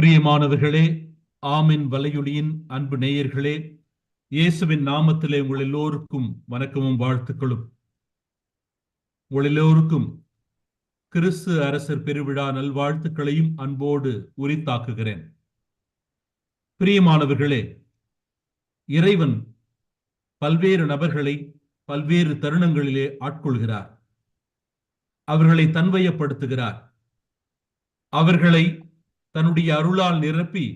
பிரியமானவர்களே ஆமின் வலையொலியின் அன்பு நேயர்களே இயேசுவின் நாமத்திலே உங்கள் எல்லோருக்கும் வணக்கமும் வாழ்த்துக்களும். உங்கள் எல்லோருக்கும் கிறிஸ்து அரசர் பெருவிழா நல்வாழ்த்துக்களையும் அன்போடு உரித்தாக்குகிறேன். பிரியமானவர்களே இறைவன் பல்வேறு நபர்களை பல்வேறு தருணங்களிலே ஆட்கொள்கிறார். அவர்களை தன்வயப்படுத்துகிறார். அவர்களை தன்னுடைய அருளால் நிரப்பி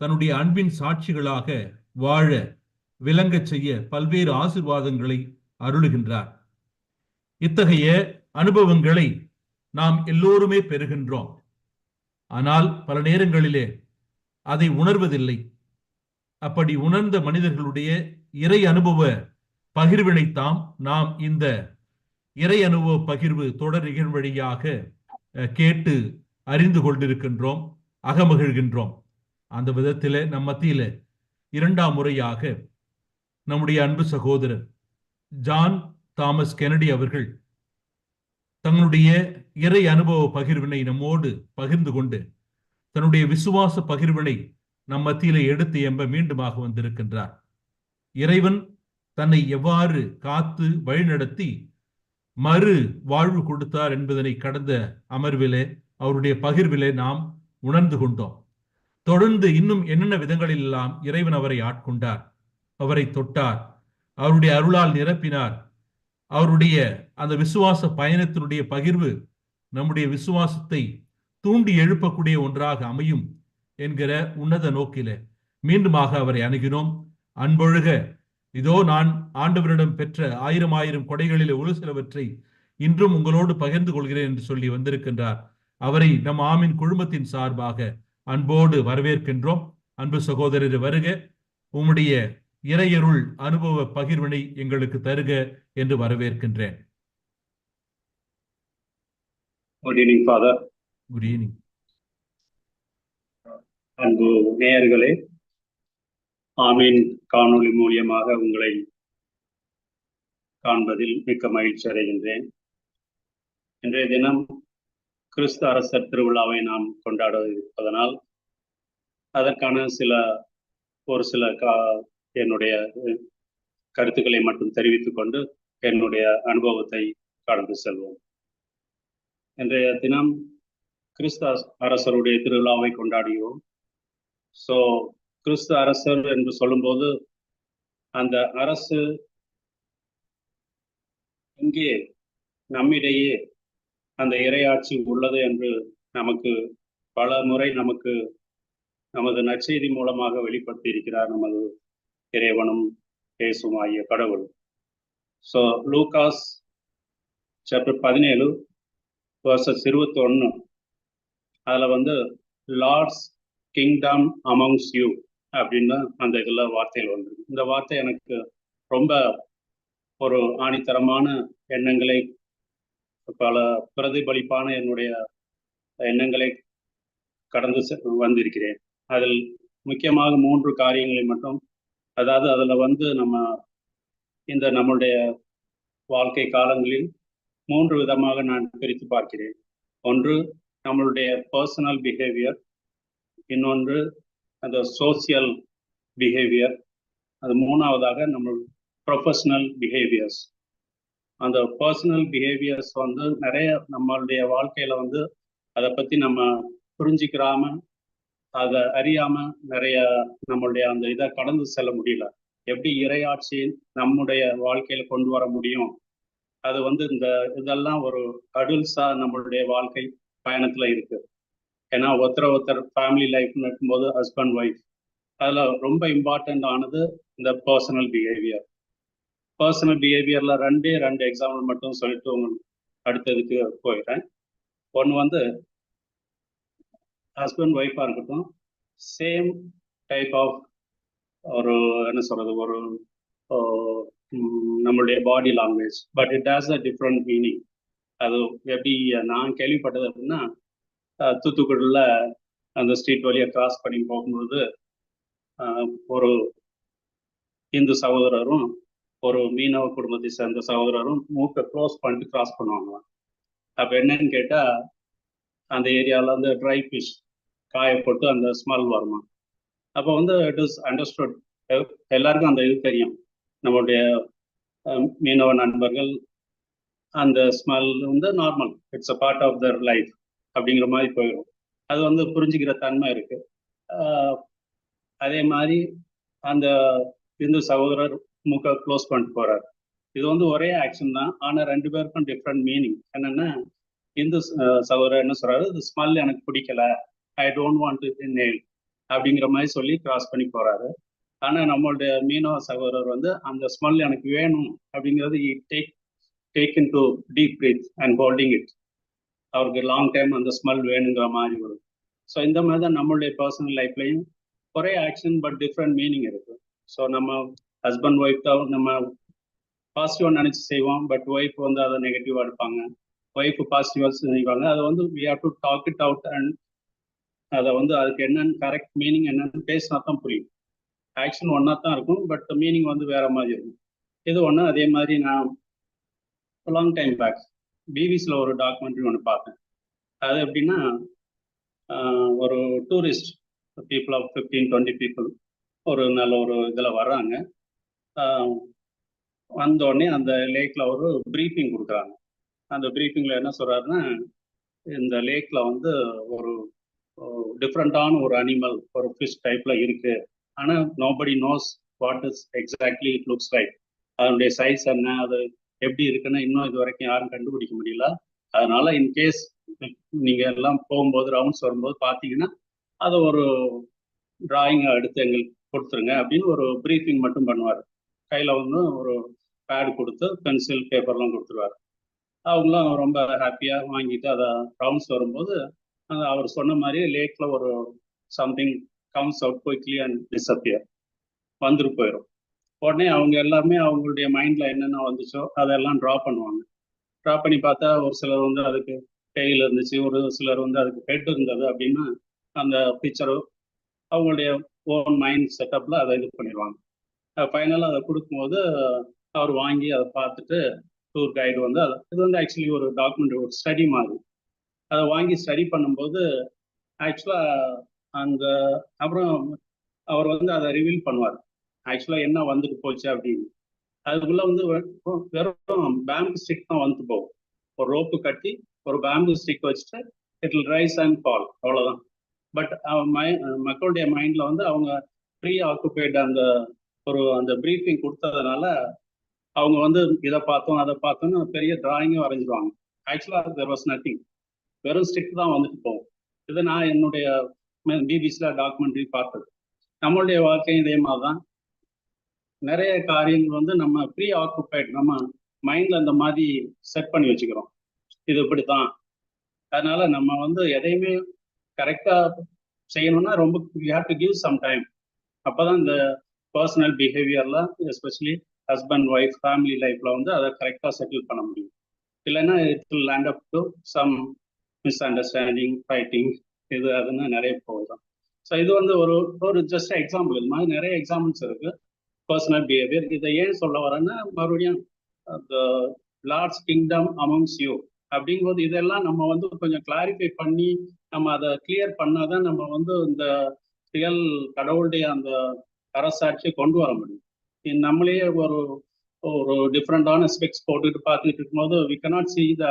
தன்னுடைய அன்பின் சாட்சிகளாக வாழ விளங்கச் செய்ய பல்வேறு ஆசிர்வாதங்களை அருளுகின்றார். இத்தகைய அனுபவங்களை நாம் எல்லோருமே பெறுகின்றோம். ஆனால் பல நேரங்களிலே அதை உணர்வதில்லை. அப்படி உணர்ந்த மனிதர்களுடைய இறை அனுபவ பகிர்வினைத்தாம் நாம் இந்த இறை அனுபவ பகிர்வு தொடர் நிகழ்வு வழியாக கேட்டு அறிந்து கொண்டிருக்கின்றோம். அகமகிழ்கின்றோம். அந்த விதத்தில் நம் மத்தியில இரண்டாம் முறையாக நம்முடைய அன்பு சகோதரர் ஜான் தாமஸ் கெனடி அவர்கள் தங்களுடைய இறை அனுபவ பகிர்வினை நம்மோடு பகிர்ந்து கொண்டு தன்னுடைய விசுவாச பகிர்வினை நம் மத்தியில எடுத்து எம்ப மீண்டுமாக வந்திருக்கின்றார். இறைவன் தன்னை எவ்வாறு காத்து வழிநடத்தி மறு வாழ்வு கொடுத்தார் என்பதனை கடந்த அமர்விலே அவருடைய பகிர்விலே நாம் உணர்ந்து கொண்டோம். தொடர்ந்து இன்னும் என்னென்ன விதங்களில் எல்லாம் இறைவன் அவரை ஆட்கொண்டார் அவரை தொட்டார் அவருடைய அருளால் நிரப்பினார் அவருடைய அந்த விசுவாச பயணத்தினுடைய பகிர்வு நம்முடைய விசுவாசத்தை தூண்டி எழுப்பக்கூடிய ஒன்றாக அமையும் என்கிற உன்னத நோக்கில மீண்டுமாக அவரை அணுகினோம். அன்பொழுக இதோ நான் ஆண்டவரிடம் பெற்ற ஆயிரம் ஆயிரம் கொடைகளில் ஒரு சிலவற்றை இன்றும் உங்களோடு பகிர்ந்து கொள்கிறேன் என்று சொல்லி வந்திருக்கின்றார். அவரை நம் ஆமின் குழுமத்தின் சார்பாக அன்போடு வரவேற்கின்றோம். அன்பு சகோதரர் வருக. உம்முடைய இறையருள் அனுபவ பகிர்வினை எங்களுக்கு தருக என்று வரவேற்கின்றேன். Good evening father good evening அன்பு நேயர்களே ஆமீன் காணொளி மூலியமாக உங்களை காண்பதில் மிக்க மகிழ்ச்சி அடைகின்றேன். இன்றைய தினம் கிறிஸ்து அரசர் திருவிழாவை நாம் கொண்டாட இருப்பதனால் அதற்கான சில ஒரு சில கா என்னுடைய கருத்துக்களை மட்டும் தெரிவித்துக் கொண்டு என்னுடைய அனுபவத்தை கடந்து செல்வோம். இன்றைய தினம் கிறிஸ்து அரசருடைய திருவிழாவை கொண்டாடுகிறோம். ஸோ கிறிஸ்து அரசர் என்று சொல்லும்போது அந்த அரசு இங்கே நம்மிடையே அந்த இறையாட்சி உள்ளது என்று நமக்கு பல முறை நமக்கு நமது நற்செய்தி மூலமாக வெளிப்படுத்தி இருக்கிறார் நமது இறைவனும் பேசும் ஆகிய கடவுள். ஸோ லூகாஸ் சாப்டர் பதினேழு வர்சஸ் இருபத்தி ஒன்று அதில் வந்து லார்ட்ஸ் கிங்டம் அமௌங்ஸ் யூ அப்படின்னு அந்த இதில் வார்த்தையில் வந்து இந்த வார்த்தை எனக்கு ரொம்ப ஒரு ஆணித்தரமான எண்ணங்களை பல பிரதிபலிப்பான என்னுடைய எண்ணங்களை கடந்து வந்திருக்கிறேன். அதில் முக்கியமாக மூன்று காரியங்களை மட்டும் அதாவது அதில் வந்து நம்ம இந்த நம்மளுடைய வாழ்க்கை காலங்களில் மூன்று விதமாக நான் பிரித்து பார்க்கிறேன். ஒன்று நம்மளுடைய பர்சனல் பிஹேவியர் இன்னொன்று அந்த சோசியல் பிஹேவியர் அது மூணாவதாக நம்ம ப்ரொஃபஷனல் பிஹேவியர்ஸ் அந்த பர்சனல் பிஹேவியர்ஸ் வந்து நிறைய நம்மளுடைய வாழ்க்கையில வந்து அதை பத்தி நம்ம புரிஞ்சிக்கிறாம அதை அறியாம நிறைய நம்மளுடைய அந்த இதை கடந்து செல்ல முடியல. எப்படி இறையாட்சி நம்முடைய வாழ்க்கையில கொண்டு வர முடியும்? அது வந்து இந்த இதெல்லாம் ஒரு அடல்ஸா நம்மளுடைய வாழ்க்கை பயணத்துல இருக்கு. ஏன்னா ஒருத்தர் ஒருத்தர் ஃபேமிலி லைஃப்னு இருக்கும்போது ஹஸ்பண்ட் ஒய்ஃப் அதில் ரொம்ப இம்பார்ட்டண்ட் ஆனது இந்த பர்சனல் பிஹேவியர் பர்சனல் பிஹேவியர்ல ரெண்டே ரெண்டு எக்ஸாம்பிள் மட்டும் சொல்லிட்டு உங்களுக்கு அடுத்ததுக்கு போயிடுறேன். ஒன்று வந்து ஹஸ்பண்ட் ஒய்ஃபாக இருக்கட்டும் சேம் டைப் ஆஃப் ஒரு என்ன சொல்றது ஒரு நம்மளுடைய body language but it has a different meaning அது எப்படி நான் கேள்விப்பட்டது அப்படின்னா தூத்துக்குடியில் அந்த ஸ்ட்ரீட் வழியை கிராஸ் பண்ணி போகும்பொழுது ஒரு இந்து சகோதரரும் ஒரு மீனவ குடும்பத்தை சேர்ந்த சகோதரரும் மூக்கை க்ளோஸ் பண்ணிட்டு கிராஸ் பண்ணுவாங்க அப்போ என்னன்னு கேட்டால் அந்த ஏரியாவில் வந்து ட்ரை ஃபிஷ் காய போட்டு அந்த ஸ்மெல் வருமா அப்போ வந்து இட் இஸ் அண்டர்ஸ்டுட் எல்லாருக்கும் அந்த இது தெரியும். நம்மளுடைய மீனவ நண்பர்கள் அந்த ஸ்மெல் வந்து normal it's a part of the life அப்படிங்கிற மாதிரி போயிடும். அது வந்து புரிஞ்சுக்கிற தன்மை இருக்கு. அதே மாதிரி அந்த இந்து சகோதரர் முக க்ளோஸ் பண்ணிட்டு போறாரு. இது வந்து ஒரே ஆக்ஷன் தான். ஆனா ரெண்டு பேருக்கும் டிஃப்ரெண்ட் மீனிங் என்னன்னா இந்து சகோதரர் என்ன சொல்றாரு? இந்த ஸ்மெல் எனக்கு பிடிக்கல. I don't want to nail அப்படிங்கிற மாதிரி சொல்லி கிராஸ் பண்ணி போறாரு. ஆனா நம்மளுடைய மீனவ சகோதரர் வந்து அந்த ஸ்மெல் எனக்கு வேணும். அப்படிங்கிறது take take in to deep breath and holding it அவருக்கு லாங் டைம் அந்த ஸ்மெல் வேணுங்கிற மாதிரி வரும். ஸோ இந்த மாதிரி தான் நம்மளுடைய பர்சனல் லைஃப்லையும் ஒரே ஆக்ஷன் பட் டிஃப்ரெண்ட் மீனிங் இருக்கு. ஸோ நம்ம ஹஸ்பண்ட் ஒய்ஃப் தான் நம்ம பாசிட்டிவாக நினச்சி செய்வோம். பட் ஒய்ஃப் வந்து அதை நெகட்டிவாக எடுப்பாங்க. ஒய்ஃப் பாசிட்டிவாக செய்வாங்க. அதை வந்து we have to talk it out and அதை வந்து அதுக்கு என்னன்னு கரெக்ட் மீனிங் என்னன்னு பேசினா தான் புரியும். ஆக்ஷன் ஒன்றா தான் இருக்கும். பட் மீனிங் வந்து வேற மாதிரி இருக்கும். இது ஒன்று அதே மாதிரி நான் லாங் டைம் பேக் பிபிசியில் ஒரு டாக்குமெண்ட்ரி ஒன்று பார்த்தேன். அது எப்படின்னா ஒரு tourist people of fifteen twenty people ஒரு நல்ல ஒரு இதில் வர்றாங்க. வந்தோடனே வந்த உடனே அந்த லேக்கில் ஒரு ப்ரீஃபிங் கொடுக்குறாங்க. அந்த ப்ரீஃபிங்கில் என்ன சொல்கிறாருன்னா இந்த லேக்கில் வந்து ஒரு டிஃப்ரெண்ட்டான ஒரு அனிமல் ஒரு ஃபிஷ் டைப்பில் இருக்குது ஆனால் nobody knows what is exactly it looks like அதனுடைய சைஸ் என்ன அது எப்படி இருக்குன்னு இன்னும் இது வரைக்கும் யாரும் கண்டுபிடிக்க முடியல. அதனால இன்கேஸ் நீங்க எல்லாம் போகும்போது ரவுண்ட்ஸ் வரும்போது பார்த்தீங்கன்னா அதை ஒரு டிராயிங்கை எடுத்து எங்களுக்கு கொடுத்துருங்க அப்படின்னு ஒரு ப்ரீஃபிங் மட்டும் பண்ணுவார். கையில் வந்து ஒரு பேடு கொடுத்து பென்சில் பேப்பர்லாம் கொடுத்துருவார். அவங்களும் ரொம்ப ஹாப்பியாக வாங்கிட்டு அதை ரவுண்ட்ஸ் வரும்போது அந்த அவர் சொன்ன மாதிரி லேக்கில் ஒரு something comes out quickly and disappear வந்துட்டு போயிடும் உடனே அவங்க எல்லாருமே அவங்களுடைய மைண்டில் என்னென்ன வந்துச்சோ அதெல்லாம் ட்ரா பண்ணுவாங்க. ட்ரா பண்ணி பார்த்தா ஒரு சிலர் வந்து அதுக்கு டெய்ல் இருந்துச்சு ஒரு சிலர் வந்து அதுக்கு ஹெட் இருந்தது அப்படின்னா அந்த பிக்சரு அவங்களுடைய ஓன் மைண்ட் செட்டப்பில் அதை இது பண்ணிடுவாங்க. ஃபைனலாக அதை கொடுக்கும்போது அவர் வாங்கி அதை பார்த்துட்டு டூர் கைடு வந்து அது இது வந்து ஆக்சுவலி ஒரு டாக்குமெண்ட் ஒரு ஸ்டடி மாதிரி. அதை வாங்கி ஸ்டடி பண்ணும்போது ஆக்சுவலாக அந்த அப்புறம் அவர் வந்து அதை ரிவீல் பண்ணுவார். ஆக்சுவலாக என்ன வந்துட்டு போச்சு அப்படின்னு. அதுக்குள்ள வந்து வெறும் பேம்பு ஸ்டிக் தான் வந்துட்டு போகும். ஒரு ரோப்பு கட்டி ஒரு பேம்பு ஸ்டிக் வச்சுட்டு it will rise and fall அவ்வளோதான் பட் மை மக்களுடைய மைண்டில் வந்து அவங்க ப்ரீ ஆக்குபைடு அந்த ஒரு அந்த ப்ரீஃபிங் கொடுத்ததுனால அவங்க வந்து இதை பார்த்தோம் அதை பார்த்தோம்னு பெரிய டிராயிங்கும் வரைஞ்சிருவாங்க. ஆக்சுவலாக தெர் வாஸ் நத்திங் வெறும் ஸ்டிக் தான் வந்துட்டு போகும். இது நான் என்னுடைய பிபிசியில் டாக்குமெண்ட்ரி பார்த்தது. நம்மளுடைய வாழ்க்கையும் இதே மாதிரி தான் நிறைய காரியங்கள் வந்து நம்ம ப்ரீ ஆக்குபைட் நம்ம மைண்டில் அந்த மாதிரி செட் பண்ணி வச்சுக்கிறோம். இது இப்படி தான் அதனால நம்ம வந்து எதையுமே கரெக்டாக செய்யணும்னா ரொம்ப you have to give some time அப்பதான் இந்த பர்சனல் பிஹேவியர்ல எஸ்பெஷலி ஹஸ்பண்ட் ஒய்ஃப் ஃபேமிலி லைஃப்ல வந்து அதை கரெக்டாக செட்டில் பண்ண முடியும். இல்லைன்னா it will land up to some misunderstanding fighting இது அதுன்னு நிறைய போயிடும். ஸோ இது வந்து ஒரு ஒரு ஜஸ்ட் எக்ஸாம்பிள் இது மாதிரி நிறைய எக்ஸாம்பிள்ஸ் இருக்கு. பர்சனல் பிஹேவியர் இதை ஏன் சொல்ல வரேன்னா மறுபடியும் லார்ட்ஸ் கிங்டம் அமங்ஸ் யூ அப்படிங்கும்போது இதெல்லாம் நம்ம வந்து கொஞ்சம் கிளாரிஃபை பண்ணி நம்ம அதை கிளியர் பண்ணாதான் நம்ம வந்து இந்த ரியல் கடவுளுடைய அந்த அரசாட்சியை கொண்டு வர முடியும். நம்மளே ஒரு ஒரு டிஃப்ரெண்டான ஸ்பெக்ஸ் போட்டுட்டு பார்த்துட்டு இருக்கும்போது we cannot see the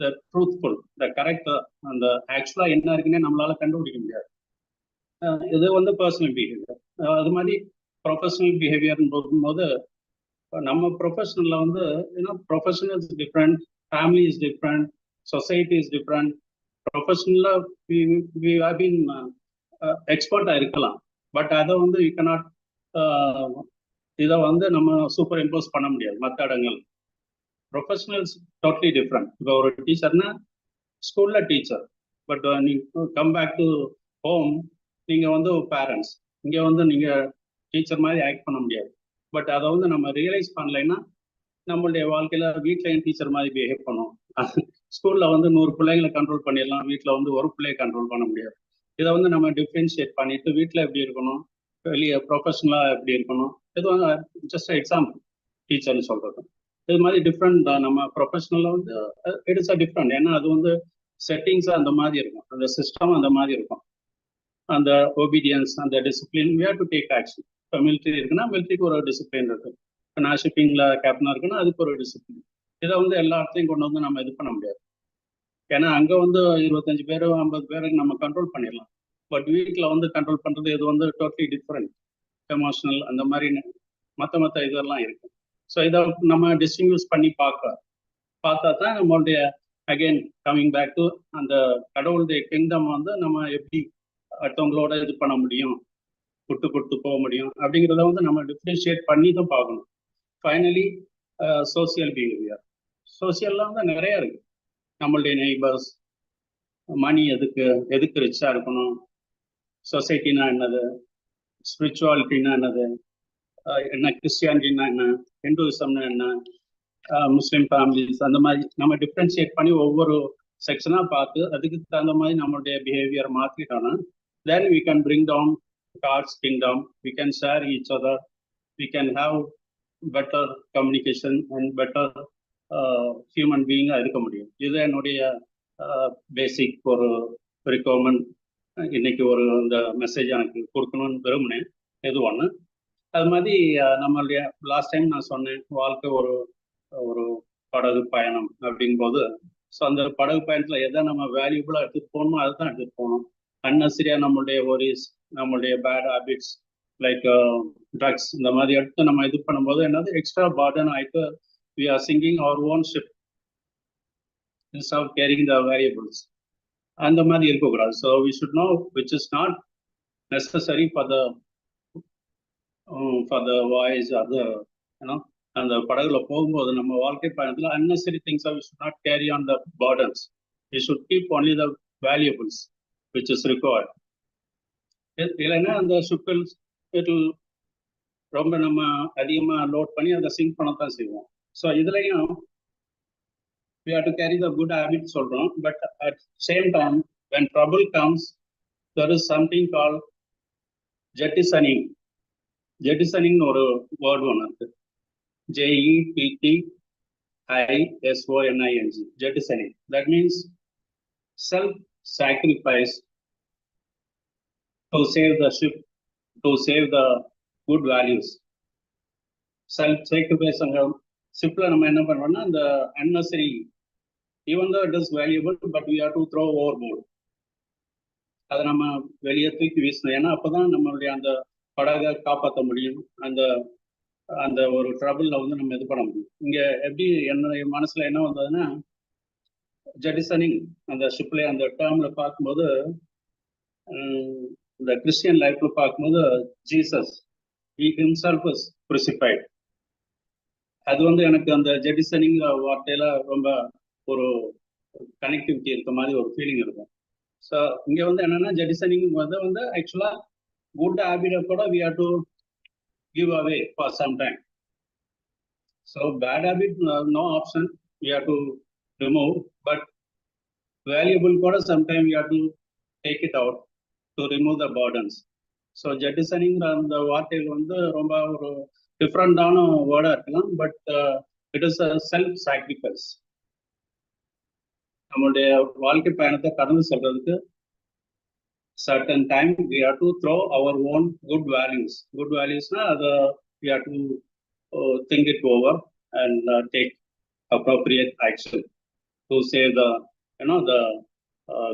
the truthful the correct அந்த ஆக்சுவலா என்ன இருக்குன்னே நம்மளால கண்டுபிடிக்க முடியாது. இது வந்து பர்சனல் பிஹேவியர் அது மாதிரி ப்ரொஃபஷனல் பிஹேவியர்னு போகும்போது நம்ம ப்ரொஃபஷனல்ல வந்து ஏன்னா professional is different family is different society is different ப்ரொஃபஷனல்ல எக்ஸ்பர்ட்டாக இருக்கலாம். பட் அதை வந்து வி கனாட் இதை வந்து நம்ம சூப்பர் இம்போஸ் பண்ண முடியாது மற்ற இடங்கள் ப்ரொஃபஷனல்ஸ் டோட்லி டிஃப்ரெண்ட் இப்போ ஒரு டீச்சர்னா ஸ்கூல்ல டீச்சர் பட் நீங்கள் கம் பேக் டு ஹோம் நீங்க வந்து பேரண்ட்ஸ் இங்க வந்து நீங்க டீச்சர் மாதிரி ஆக்ட் பண்ண முடியாது. பட் அதை வந்து நம்ம ரியலைஸ் பண்ணலைன்னா நம்மளுடைய வாழ்க்கையில வீட்லயும் டீச்சர் மாதிரி பிஹேவ் பண்ணுவோம் ஸ்கூலில் வந்து நூறு பிள்ளைங்களை கண்ட்ரோல் பண்ணிடலாம் வீட்டில் வந்து ஒரு பிள்ளையை கண்ட்ரோல் பண்ண முடியாது. இதை வந்து நம்ம டிஃப்ரென்ஷியேட் பண்ணிட்டு வீட்டில் எப்படி இருக்கணும் வெளியே ப்ரொஃபஷனலாக எப்படி இருக்கணும்? இது வந்து ஜஸ்ட் எக்ஸாம்பிள் டீச்சர்னு சொல்றது. இது மாதிரி டிஃப்ரெண்ட் நம்ம ப்ரொஃபஷனல்ல வந்து இட் இஸ் அ டிஃப்ரெண்ட் ஏன்னா அது வந்து செட்டிங்ஸ் அந்த மாதிரி இருக்கும். அந்த சிஸ்டம் அந்த மாதிரி இருக்கும். அந்த ஒபீடியன்ஸ் அந்த discipline we to take action இப்போ மிலிட்ரி இருக்குன்னா மிலிட்ரிக்கு ஒரு டிசிப்ளின் இருக்கு. இப்போ நான் ஷிப்பிங்ல கேப்டனாக இருக்குன்னா அதுக்கு ஒரு டிசிப்ளின் இதை வந்து எல்லா இடத்தையும் கொண்டு வந்து நம்ம இது பண்ண முடியாது. ஏன்னா அங்க வந்து இருபத்தஞ்சு பேர் ஐம்பது பேருக்கு நம்ம கண்ட்ரோல் பண்ணிடலாம். பட் வீட்டில் வந்து கண்ட்ரோல் பண்ணுறது இது வந்து டோட்டலி டிஃப்ரெண்ட் எமோஷனல் அந்த மாதிரி மற்ற மற்ற இதெல்லாம் இருக்கு. ஸோ இதை நம்ம டிஸ்டிங்யூஸ் பண்ணி பார்க்க பார்த்தா தான் நம்மளுடைய அகைன் கம்மிங் பேக் டு அந்த கடவுளுடைய கிங்டம் வந்து நம்ம எப்படி அடுத்தவங்களோட இது பண்ண முடியும் விட்டு கொடுத்து போக முடியும் அப்படிங்கிறத வந்து நம்ம டிஃப்ரென்ஷியேட் பண்ணி தான் பார்க்கணும். ஃபைனலி சோசியல் பிஹேவியர் சோசியல்லாம் வந்து நிறைய இருக்கு. நம்மளுடைய நெய்பர்ஸ் மணி எதுக்கு எதுக்கு ரிச்சாக இருக்கணும் சொசைட்டினா என்னது? ஸ்பிரிச்சுவாலிட்டினா என்னது? என்ன கிறிஸ்டியானிட்டினா என்ன? ஹிந்துவிசம்னா என்ன? முஸ்லீம் ஃபேமிலிஸ் அந்த மாதிரி நம்ம டிஃப்ரென்ஷியேட் பண்ணி ஒவ்வொரு செக்ஷனா பார்த்து அதுக்கு தகுந்த மாதிரி நம்மளுடைய behaviour மாற்றிட்டோம்னா then we can bring down God's kingdom we can share each other we can have better communication and better human பீயிங்காக இருக்க முடியும். இது என்னுடைய பேசிக் ஒரு ரிக்வயர்மெண்ட் இன்னைக்கு ஒரு இந்த மெசேஜ் எனக்கு கொடுக்கணும்னு விரும்பினேன். எது ஒன்று அது மாதிரி நம்மளுடைய லாஸ்ட் டைம் நான் சொன்னேன் வாழ்க்கை ஒரு ஒரு படகு பயணம் அப்படிங்கும்போது ஸோ அந்த படகு பயணத்தில் எதை நம்ம வேல்யூபிளாக எடுத்துட்டு போகணுமோ அதை தான் எடுத்துட்டு போகணும். அன்னசரியா நம்மளுடைய ஒரிஸ் நம்மளுடைய பேட் ஹேபிட்ஸ் லைக் ட்ரக்ஸ் இந்த மாதிரி எடுத்து நம்ம இது பண்ணும்போது என்னது? எக்ஸ்ட்ரா பார்டன் ஆயிட்டு we are sinking our own ship instead of carrying the variables அந்த மாதிரி இருக்கக்கூடாது. So we should know which is not necessary for the for the voyage அது ஏன்னா அந்த படகுல போகும்போது நம்ம வாழ்க்கை பயணத்தில் unnecessary things are we should not carry on the burdens. We should keep only the valuables which is இல்லைன்னா அந்த ஷிப்பில் இட்டில் ரொம்ப நம்ம அதிகமா லோட் பண்ணி அதை சிங்க் பண்ணத்தான் செய்வோம். ஸோ இதுலயும் we have to carry the good habit சொல்றோம் but at same time when trouble comes there is something called jettisoning jettisoning ஒரு வேர்டு ஒன்று இருக்கு ஜேஇபிடி ஐஎஸ்ஓஎன்ஐஎன்ஜி jettisoning that means self sacrifice to save the ship to save the good values self sacrifice அங்க ஷிப்ல நம்ம என்ன பண்றோம்னா அந்த even even though it is valuable but we have to throw overboard. அதை நம்ம வெளியே தூக்கி வீசணும் ஏன்னா அப்பதான் நம்மளுடைய அந்த படகை காப்பாற்ற முடியும். அந்த அந்த ஒரு ட்ரபிள்ல வந்து நம்ம இது பண்ண முடியும். இங்க எப்படி என்னுடைய மனசுல என்ன வந்ததுன்னா ஜெட்டிசனிங் அந்த ஷிப்ல அந்த டேர்ம்ல பார்க்கும்போது இந்த கிறிஸ்டியன் லைஃப்ல பார்க்கும்போது Jesus he himself is crucified. அது வந்து எனக்கு அந்த ஜெட்டிசனிங் வார்த்தையில ரொம்ப ஒரு கனெக்டிவிட்டி இருக்க மாதிரி ஒரு ஃபீலிங் இருக்கும். ஸோ இங்கே வந்து என்னன்னா ஜெடிசனிங் வந்து வந்து ஆக்சுவலா குட் ஹேபிட்டை கூட we have to give away for some time so bad habit no option we have to remove but valuable கூட sometime we have to take it out to remove the burdens so ஜெட்டிசனிங்கிற அந்த வார்த்தைகள் வந்து ரொம்ப ஒரு டிஃப்ரெண்டான வேர்டாக இருக்கலாம் but it is a self sacrifice நம்மளுடைய வாழ்க்கை பயணத்தை கடந்து செல்றதுக்கு certain time we have to throw our own good values good வேல்யூஸ்னா அதை we have to think it over and take appropriate action to save the you know the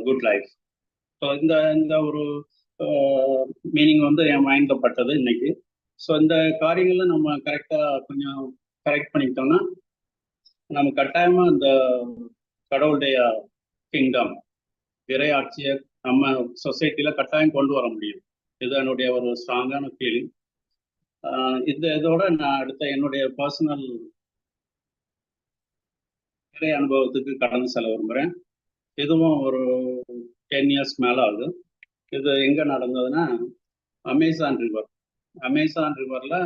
good life so இந்த இந்த ஒரு uh, meaning வந்து என் மைண்டில் பட்டது இன்னைக்கு. So இந்த காரியங்களை நம்ம கரெக்டா கொஞ்சம் கரெக்ட் பண்ணிக்கிட்டோம்னா நம்ம கட்டாயமா இந்த கடவுளுடைய கிங்டம் இறையாட்சியை நம்ம சொசைட்டில கட்டாயம் கொண்டு வர முடியும். இது என்னுடைய ஒரு ஸ்ட்ராங்கான ஃபீலிங் இந்த இதோட நான் அடுத்த என்னுடைய பர்சனல் இறை அனுபவத்துக்கு கடந்து செல்ல விரும்புகிறேன் இதுவும் ஒரு டென் இயர்ஸ் மேலே ஆகுது. இது எங்கே நடந்ததுன்னா அமேசான் ரிவர் அமேசான் ரிவர்ல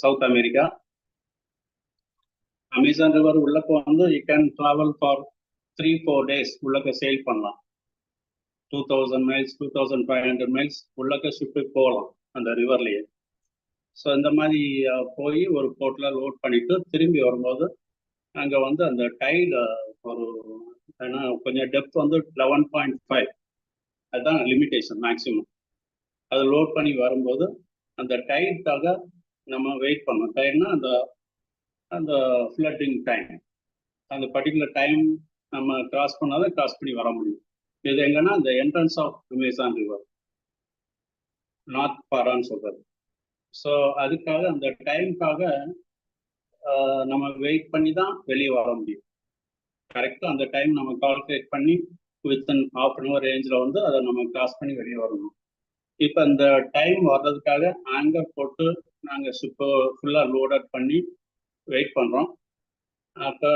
சவுத் அமெரிக்கா அமேசான் ரிவர் உள்ளக்க வந்து you can travel for three four days உள்ளக்க சேல் பண்ணலாம். Two thousand miles two thousand five hundred miles உள்ளக்க ஷிப்பு போகலாம் அந்த ரிவர்லேயே ஸோ இந்த மாதிரி போய் ஒரு போட்டில் லோட் பண்ணிட்டு திரும்பி வரும்போது அங்கே வந்து அந்த டைடு ஒரு ஏன்னா கொஞ்சம் டெப்த் வந்து லெவன் பாயிண்ட் ஃபைவ் அதுதான் லிமிட்டேஷன் மேக்ஸிமம் அது லோட் பண்ணி வரும்போது அந்த டைட்டாக நம்ம வெயிட் பண்ணோம் டைட்னா அந்த அந்த ஃப்ளட்டிங் டைம் அந்த பர்டிகுலர் டைம் நம்ம கிராஸ் பண்ணாதான் கிராஸ் பண்ணி வர முடியும். இது எங்கன்னா அந்த entrance of Amazon river north பாரான்னு சொல்றது. ஸோ அதுக்காக அந்த டைமுக்காக நம்ம வெயிட் பண்ணி தான் வெளியே வர முடியும். கரெக்டாக அந்த டைம் நம்ம கால்குலேட் பண்ணி வித்தின் ஹாஃப் அன் ஹவர் ரேஞ்சில் வந்து அதை நம்ம கிராஸ் பண்ணி வெளியே வரணும். இப்போ அந்த டைம் வர்றதுக்காக ஆங்கர் போட்டு நாங்கள் ஷிப்பை ஃபுல்லாக லோடட் பண்ணி வெயிட் பண்ணுறோம் அப்போ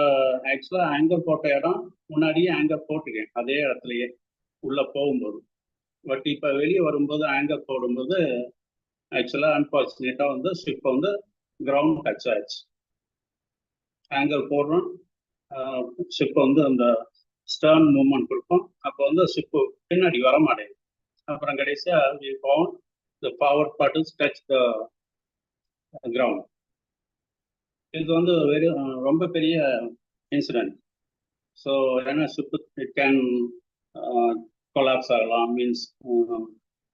ஆக்சுவலாக ஆங்கர் போட்ட இடம் முன்னாடியே ஆங்கர் போட்டிருக்கேன். அதே இடத்துலையே உள்ளே போகும்போது. பட் இப்போ வெளியே வரும்போது ஆங்கர் போடும்போது ஆக்சுவலாக அன்ஃபார்ச்சுனேட்டாக வந்து ஷிப் வந்து கிரவுண்ட் டச் ஆயிடுச்சு. ஆங்கர் போடுறோம். ஷிப் வந்து அந்த ஸ்டர்ன் மூவ்மெண்ட் கொடுப்போம். அப்போ வந்து ஷிப்பு பின்னாடி வர மாட்டேங்குது. அப்புறம் கடைசியாக we found the power particles touch the ground இது வந்து வெரி ரொம்ப பெரிய இன்சிடென்ட் ஸோ ஏன்னா ஷிப்பு இட் கேன் கொலாப்ஸ் ஆகலாம் மீன்ஸ்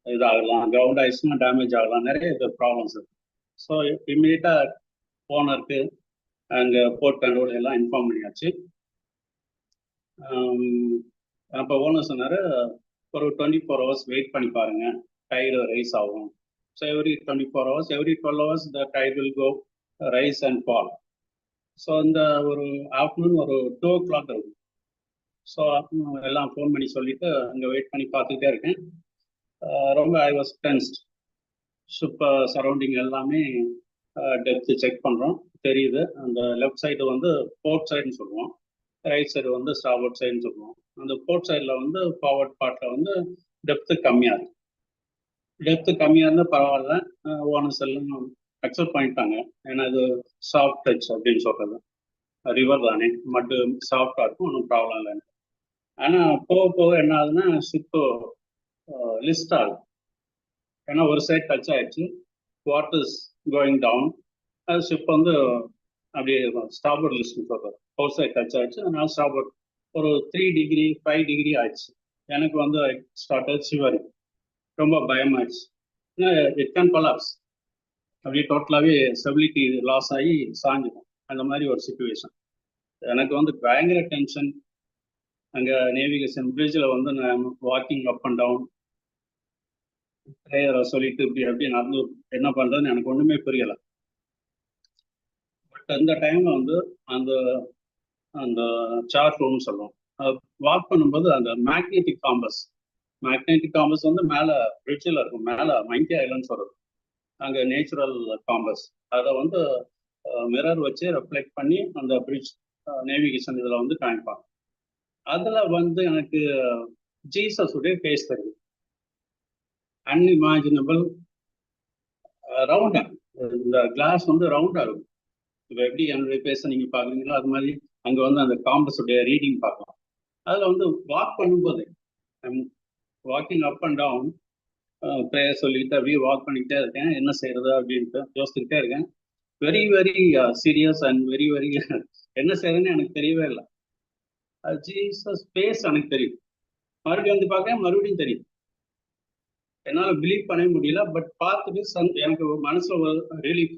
இதாகலாம் கிரவுண்ட் ஆயிடுச்சுன்னா டேமேஜ் ஆகலாம் நிறைய இது ப்ராப்ளம்ஸ் இருக்கு. ஸோ இம்மீடியட்டாக ஓனருக்கு அங்கே போர்ட் கண்ட்ரோல் எல்லாம் இன்ஃபார்ம் பண்ணியாச்சு. அப்போ ஓனர் சொன்னார் ஒரு டுவெண்ட்டி ஃபோர் ஹவர்ஸ் வெயிட் பண்ணி பாருங்க டயர் ரைஸ் ஆகும். So every twenty four hours every twelve hours the tide will go rise and fall so இந்த ஒரு ஆஃப்டர்நூன் ஒரு டூ ஓ கிளாக் இருக்கும் ஸோ எல்லாம் ஃபோன் பண்ணி சொல்லிட்டு அங்கே வெயிட் பண்ணி பார்த்துக்கிட்டே இருக்கேன். ரொம்ப I was tensed super surrounding எல்லாமே டெப்த்து செக் பண்ணுறோம் தெரியுது. அந்த லெஃப்ட் சைடு வந்து போர்ட் சைடுன்னு சொல்லுவோம். ரைட் சைடு வந்து ஸ்டார்வர்ட் சைடுன்னு சொல்லுவோம். அந்த போர்ட் சைடில் வந்து ஃபார்வர்ட் பார்ட்டில் வந்து டெப்த்து கம்மியாக இருக்கு. டெப்த்து கம்மியாக இருந்தால் பரவாயில்ல. ஓனர்ஸ் எல்லாம் அக்செப்ட் பண்ணிட்டாங்க. ஏன்னா இது சாஃப்ட் டச் அப்படின்னு சொல்கிறது ரிவர் தானே. மட்டு சாஃப்டாக இருக்கும் ஒன்றும் ப்ராப்ளம் இல்லைன்னு ஆனால் போக போக என்ன ஆகுதுன்னா ஷிப்பு லிஸ்ட் ஆகும் ஏன்னா ஒரு சைட் டச் ஆயிடுச்சு. வாட்டர்ஸ் கோயிங் டவுன் அது ஷிப் வந்து அப்படியே ஸ்டாபர்ட் லிஸ்ட் சொல்கிறது ஒரு சைட் டச் ஆயிடுச்சு. அதனால ஸ்டாபர்ட் ஒரு த்ரீ டிகிரி ஃபைவ் டிகிரி ஆயிடுச்சு. எனக்கு வந்து ஸ்டார்டட் சிவரி ரொம்ப பயமாயிடுச்சு. இட் கேன் கொலாப்ஸ் அப்படியே டோட்டலாகவே ஸ்டெபிலிட்டி லாஸ் ஆகி சாஞ்சிடும். அந்த மாதிரி ஒரு சுச்சுவேஷன் எனக்கு வந்து பயங்கர டென்ஷன் அங்கே நேவிகேஷன் பிரிட்ஜில் வந்து நான் வாக்கிங் அப் அண்ட் டவுன் ப்ரேயரை சொல்லிட்டு இப்படி அப்படி நடந்து என்ன பண்ணுறதுன்னு எனக்கு ஒன்றுமே புரியலை. பட் அந்த டைமில் வந்து அந்த அந்த சார்ட் ரூம்னு சொல்லுவோம். வாக் பண்ணும்போது அந்த மேக்னெட்டிக் காம்பஸ் மேக்னெட்டிக் காம்பஸ் வந்து மேலே பிரிட்ஜில் இருக்கும். மேலே மங்கி ஐலண்ட்ஸ் சொல்கிறது அங்கே நேச்சுரல் காம்பஸ் அதை வந்து மிரர் வச்சு ரெஃப்ளெக்ட் பண்ணி அந்த பிரிட்ஜ் நேவிகேஷன் இதில் வந்து காமிப்பாங்க. அதில் வந்து எனக்கு ஜீசஸுடைய உடைய ஃபேஸ் தெரியும் அன்இமேஜினபிள் ரவுண்டாக இந்த கிளாஸ் வந்து ரவுண்டாக இருக்கும். இப்போ எப்படி என்னுடைய பேச நீங்க பார்க்குறீங்களோ அது மாதிரி அங்கே வந்து அந்த காம்பஸ் உடைய ரீடிங் பார்க்கலாம். அதில் வந்து வாக் பண்ணும்போது walking up and down prayer சொல்லிட்டு அப்படியே வாக் பண்ணிக்கிட்டே இருக்கேன். என்ன செய்யறது அப்படின்ட்டு யோசிச்சுக்கிட்டே இருக்கேன். Very very serious and very very என்ன செய்யறதுன்னு எனக்கு தெரியவே இல்லை. ஜீசஸ் ஸ்பேஸ் எனக்கு தெரியும். மறுபடியும் வந்து பார்க்க மறுபடியும் தெரியும். என்னால் பிலீவ் பண்ணவே முடியல பட் பார்த்துட்டு சந் எனக்கு மனசுல ஒரு ரிலீஃப்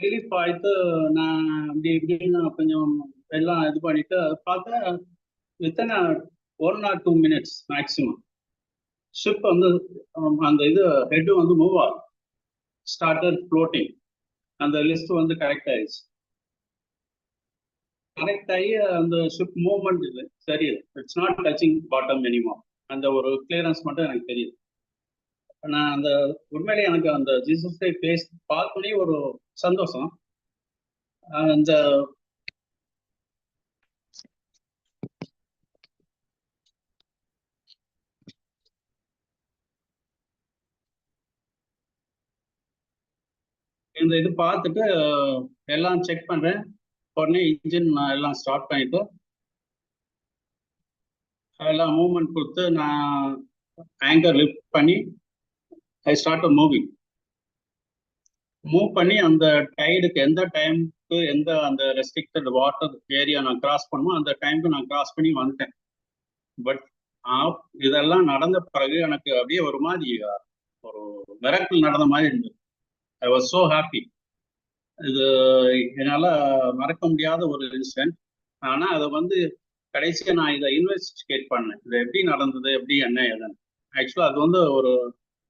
ரிலீஃப் ஆயிட்டு நான் அப்படி இப்படின்னு கொஞ்சம் எல்லாம் இது பண்ணிட்டு பார்த்தா within one or two minutes maximum ship um um, அந்த இது ஹெட் வந்து மூவ் ஆகும். ஸ்டார்டர் ஃப்ளோட்டிங் அந்த லிஸ்ட் வந்து கரெக்ட் ஆயிடுச்சு. கரெக்ட் ஆகி அந்த ஷிப் மூவ்மெண்ட் இல்லை தெரியுது it's not touching bottom minimum அந்த ஒரு கிளியரன்ஸ் மட்டும் எனக்கு தெரியுது. நான் அந்த உண்மையிலேயே எனக்கு அந்த ஜீசஸ் பேஸ் பார்த்தோன்னே ஒரு சந்தோஷம். அந்த இந்த இது பார்த்துட்டு எல்லாம் செக் பண்றேன். உடனே இன்ஜின் எல்லாம் ஸ்டார்ட் பண்ணிட்டு எல்லாம் மூவ்மெண்ட் கொடுத்து நான் ஆங்கர் லிஃப்ட் பண்ணி ஐ ஸ்டார்ட் மூவிங் மூவ் பண்ணி அந்த டைடுக்கு எந்த டைமுக்கு எந்த அந்த ரெஸ்ட்ரிக்டட் வாட்டர் ஏரியா நான் கிராஸ் பண்ணுமோ அந்த டைமுக்கு நான் கிராஸ் பண்ணி வந்துட்டேன். பட் ஆப் இதெல்லாம் நடந்த பிறகு எனக்கு அப்படியே ஒரு மாதிரி ஒரு மிரக்கல் நடந்த மாதிரி இருந்தது. ஐ வாஸ் ஸோ ஹாப்பி இது என்னால மறக்க முடியாத ஒரு இன்சிடென்ட் ஆனா அதை வந்து கடைசியா நான் இதை இன்வெஸ்டிகேட் பண்ணேன். இது எப்படி நடந்தது? எப்படி என்ன ஏதுன்னு. ஆக்சுவலா அது வந்து ஒரு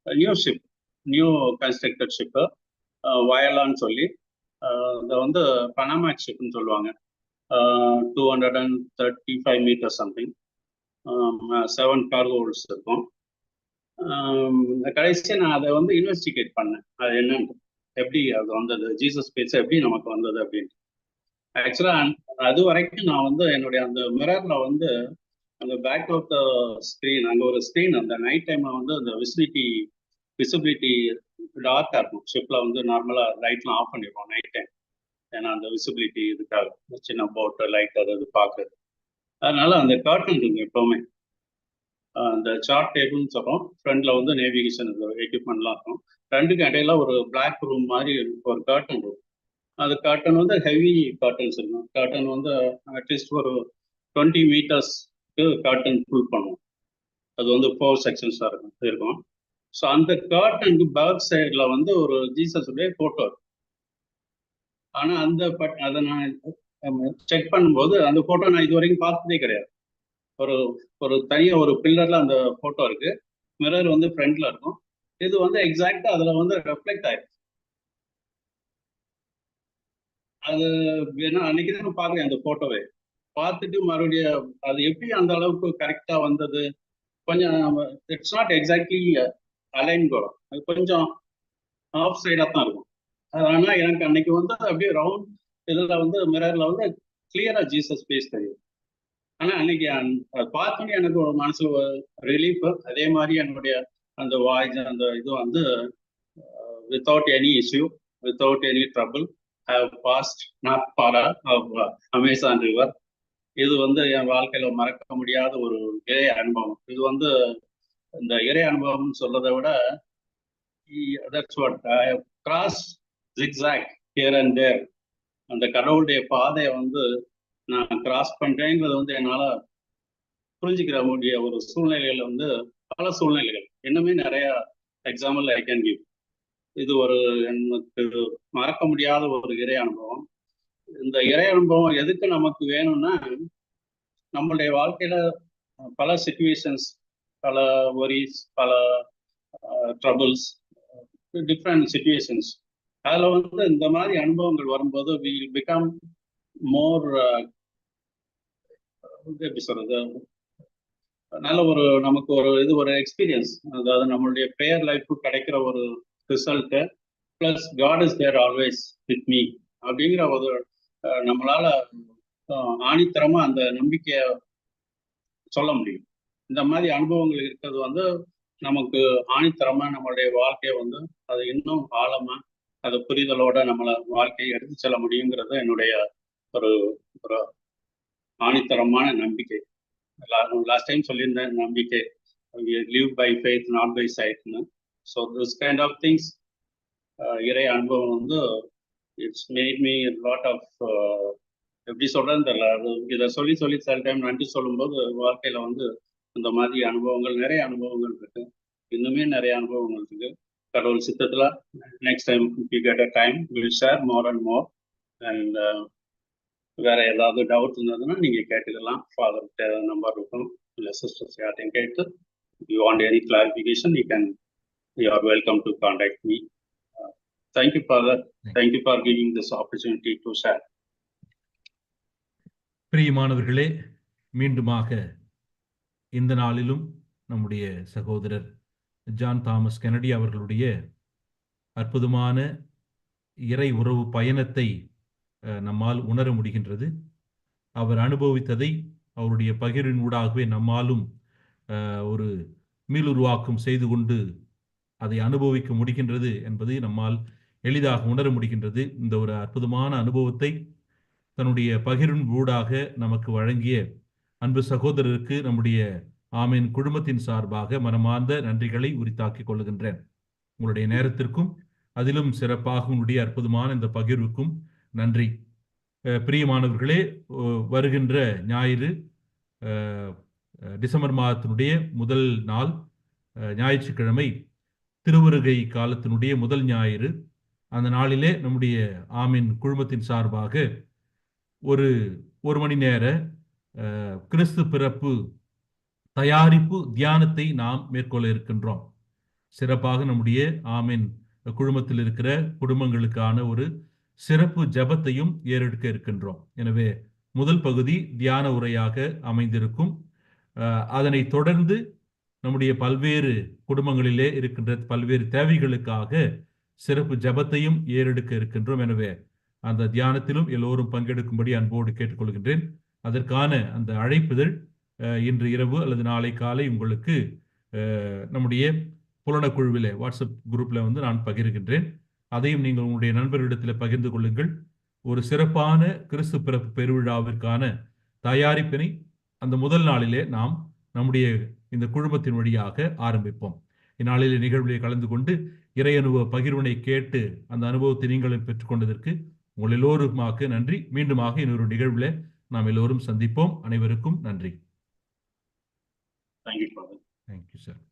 new ship new constructed ship வயலான்னு சொல்லி இதை வந்து பனாமா ஷிப்னு சொல்லுவாங்க. Two hundred and thirty five metre something seven cargo holds இருக்கும். கடைசியாக நான் அதை வந்து இன்வெஸ்டிகேட் பண்ணேன். அது என்னன்னு. எப்படி அது வந்தது? ஜீசஸ் பேச்சு எப்படி நமக்கு வந்தது அப்படின்ட்டு ஆக்சுவலா அது வரைக்கும் நான் வந்து என்னுடைய அந்த மிரர்ல வந்து அந்த பேக் ஆஃப் த ஸ்க்ரீன் அங்கே ஒரு ஸ்க்ரீன் அந்த நைட் டைம்ல வந்து அந்த விசிபிலிட்டி விசிபிலிட்டி டார்க்காக இருக்கும். ஷிப்ல வந்து நார்மலாக லைட்லாம் ஆஃப் பண்ணிடுவோம் நைட் டைம் ஏன்னா அந்த விசிபிலிட்டி இதுக்காக. சின்ன போட்டு லைட் அது இது பார்க்குறது அதனால அந்த கர்டன் இருக்கும் எப்பவுமே. அந்த சார்ட் டேபிள்னு சொல்றோம். ஃப்ரண்ட்ல வந்து நேவிகேஷன் எக்யூப்மெண்ட்லாம் இருக்கும். ரெண்டுக்கும் இடையில ஒரு பிளாக் ரூம் மாதிரி ஒரு காட்டன் ரூம் அது காட்டன் வந்து ஹெவி காட்டன்ஸ் இருக்கும். காட்டன் வந்து அட்லீஸ்ட் ஒரு டுவெண்ட்டி மீட்டர்ஸ்க்கு காட்டன் ஃபுல் பண்ணுவோம் அது வந்து ஃபோர் செக்ஷன்ஸாக இருக்கும் இருக்கும். ஸோ அந்த காட்டனுக்கு பேக் சைடில் வந்து ஒரு ஜீசஸுடைய ஃபோட்டோ இருக்கும் ஆனால் அந்த பட் அதை நான் செக் பண்ணும்போது அந்த ஃபோட்டோ நான் இது வரைக்கும் பார்த்ததே கிடையாது. ஒரு ஒரு தனியாக ஒரு பில்லரில் அந்த ஃபோட்டோ இருக்கு. மிரர் வந்து ஃப்ரண்ட்ல இருக்கும். இது வந்து எக்ஸாக்டா அதுல வந்து ரெஃப்ளெக்ட் ஆயிருக்கு அது ஏன்னா அன்னைக்கு தான் பாக்குறேன் அந்த போட்டோவை பார்த்துட்டு மறுபடியும் அது எப்படி அந்த அளவுக்கு கரெக்டா வந்தது? கொஞ்சம் இட்ஸ் நாட் எக்ஸாக்ட்லி அலைன் கூட. அது கொஞ்சம் ஆஃப் சைடாக தான் இருக்கும். அதனால எனக்கு அன்னைக்கு வந்து அப்படியே ரவுண்ட் இதில் வந்து மிரர்ல வந்து கிளியரா ஜீசஸ் பேஸ் தெரியும் ஆனா அன்னைக்கு அதை பார்த்தோன்னே எனக்கு ஒரு மனசுல ரிலீஃப் அதே மாதிரி என்னுடைய அந்த வாய்ஸ் அந்த இது வந்து without any issue without any trouble how fast not para Amazon river இது வந்து என் வாழ்க்கையில மறக்க முடியாத ஒரு இறை அனுபவம். இது வந்து இந்த இறை அனுபவம் சொல்றதை விட that's what cross zigzag here and there அந்த கடவுளுடைய பாதையை வந்து நான் கிராஸ் பண்றேங்கிறது வந்து என்னால புரிஞ்சுக்கிற முடிய ஒரு சூழ்நிலைகள் வந்து பல சூழ்நிலைகள். இன்னுமே நிறைய எக்ஸாம்பிள் ஐ கேன் கிவ் இது ஒரு எனக்கு மறக்க முடியாத ஒரு இறை அனுபவம். இந்த இறை அனுபவம் எதுக்கு நமக்கு வேணும்னா நம்மளுடைய வாழ்க்கையில பல சுச்சுவேஷன்ஸ் பல ஒரிஸ் பல ட்ரபிள்ஸ் டிஃப்ரெண்ட் சுச்சுவேஷன்ஸ் அதில் வந்து இந்த மாதிரி அனுபவங்கள் வரும்போது வில் பிகம் மோர் எப்படி சொல்றது? நல்ல ஒரு நமக்கு ஒரு இது ஒரு எக்ஸ்பீரியன்ஸ் அதாவது நம்மளுடைய ப்ரேயர் லைஃப் கிடைக்கிற ஒரு result plus God is there always with me அப்படிங்கிற ஒரு நம்மளால ஆணித்தரமா அந்த நம்பிக்கைய சொல்ல முடியும். இந்த மாதிரி அனுபவங்கள் இருக்கிறது வந்து நமக்கு ஆணித்தரமா நம்மளுடைய வாழ்க்கையை வந்து அது இன்னும் ஆழமா அது புரிதலோட நம்மளை வாழ்க்கையை எடுத்து செல்ல முடியுங்கிறது என்னுடைய ஒரு ஒரு ஆணித்தரமான நம்பிக்கை. லாஸ்ட் டைம் சொல்லியிருந்தேன் நம்பிக்கை. Live by faith not by சைட்னு so this kind of things இறை அனுபவம் வந்து it's made me lot of எப்படி சொல்கிறேன்னு தெரியல. அது இதை சொல்லி சொல்லி சில டைம் நன்றி சொல்லும்போது வாழ்க்கையில வந்து இந்த மாதிரி அனுபவங்கள் நிறைய அனுபவங்கள் இருக்கு. இன்னுமே நிறைய அனுபவங்கள் இருக்கு. கடவுள் சித்தத்தில் next time you get a time will share more and more and வேற ஏதாவது டவுட் இருந்ததுன்னா நீங்க கேட்டுக்கலாம். ஃபாதர் நம்பர் இருக்கும். இல்லை சிஸ்டர்ஸ் யார்ட்டையும் கேட்டு you want any clarification you can you are welcome to contact me thank you father thank you for giving this opportunity to share பிரியமானவர்களே மீண்டுமாக இந்த நாளிலும் நம்முடைய சகோதரர் ஜான் தாமஸ் கெனடி அவர்களுடைய அற்புதமான இறை உறவு பயணத்தை நம்மால் உணர முடிகின்றது. அவர் அனுபவித்ததை அவருடைய பகிரின் ஊடாகவே நம்மாலும் ஒரு மீளுருவாக்கம் செய்து கொண்டு அதை அனுபவிக்க முடிகின்றது என்பது நம்மால் எளிதாக உணர முடிகின்றது. இந்த ஒரு அற்புதமான அனுபவத்தை தன்னுடைய பகிரின் ஊடாக நமக்கு வழங்கிய அன்பு சகோதரருக்கு நம்முடைய ஆமீன் குடும்பத்தின் சார்பாக மனமார்ந்த நன்றிகளை உரித்தாக்கிக் கொள்கின்றேன். உங்களுடைய நேரத்திற்கும் அதிலும் சிறப்பாக உங்களுடைய அற்புதமான இந்த பகிர்வுக்கும் நன்றி. பிரியமானவர்களே வருகின்ற ஞாயிறு டிசம்பர் மாதத்தினுடைய முதல் நாள் ஞாயிற்றுக்கிழமை திருவருகை காலத்தினுடைய முதல் ஞாயிறு. அந்த நாளிலே நம்முடைய ஆமின் குழுமத்தின் சார்பாக ஒரு ஒரு மணி நேர கிறிஸ்து பிறப்பு தயாரிப்பு தியானத்தை நாம் மேற்கொள்ள இருக்கின்றோம். சிறப்பாக நம்முடைய ஆமின் குழுமத்தில் இருக்கிற குடும்பங்களுக்கான ஒரு சிறப்பு ஜெபத்தையும் ஏறெடுக்க இருக்கின்றோம். எனவே முதல் பகுதி தியான உரையாக அமைந்திருக்கும். அதனை தொடர்ந்து நம்முடைய பல்வேறு குடும்பங்களிலே இருக்கின்ற பல்வேறு தேவைகளுக்காக சிறப்பு ஜெபத்தையும் ஏறெடுக்க இருக்கின்றோம். எனவே அந்த தியானத்திலும் எல்லோரும் பங்கெடுக்கும்படி அன்போடு கேட்டுக்கொள்கின்றேன். அதற்கான அந்த அழைப்புதல் இன்று இரவு அல்லது நாளை காலை உங்களுக்கு நம்முடைய புலனக்குழுவிலே வாட்ஸ்அப் குரூப்பில் வந்து நான் பகிர்கின்றேன். அதையும் நீங்கள் உங்களுடைய நண்பர்களிடத்தில் பகிர்ந்து கொள்ளுங்கள். ஒரு சிறப்பான கிறிஸ்து பிறப்பு பெருவிழாவிற்கான தயாரிப்பினை அந்த முதல் நாளிலே நாம் நம்முடைய இந்த குழுமத்தின் வழியாக ஆரம்பிப்போம். இந்நாளிலே நிகழ்விலே கலந்து கொண்டு இறை அனுபவ பகிர்வினை கேட்டு அந்த அனுபவத்தை நீங்களும் பெற்றுக்கொண்டதற்கு உங்கள் எல்லோருக்குமாக நன்றி. மீண்டுமாக இன்னொரு நிகழ்விலே நாம் எல்லோரும் சந்திப்போம். அனைவருக்கும் நன்றி. Thank you sir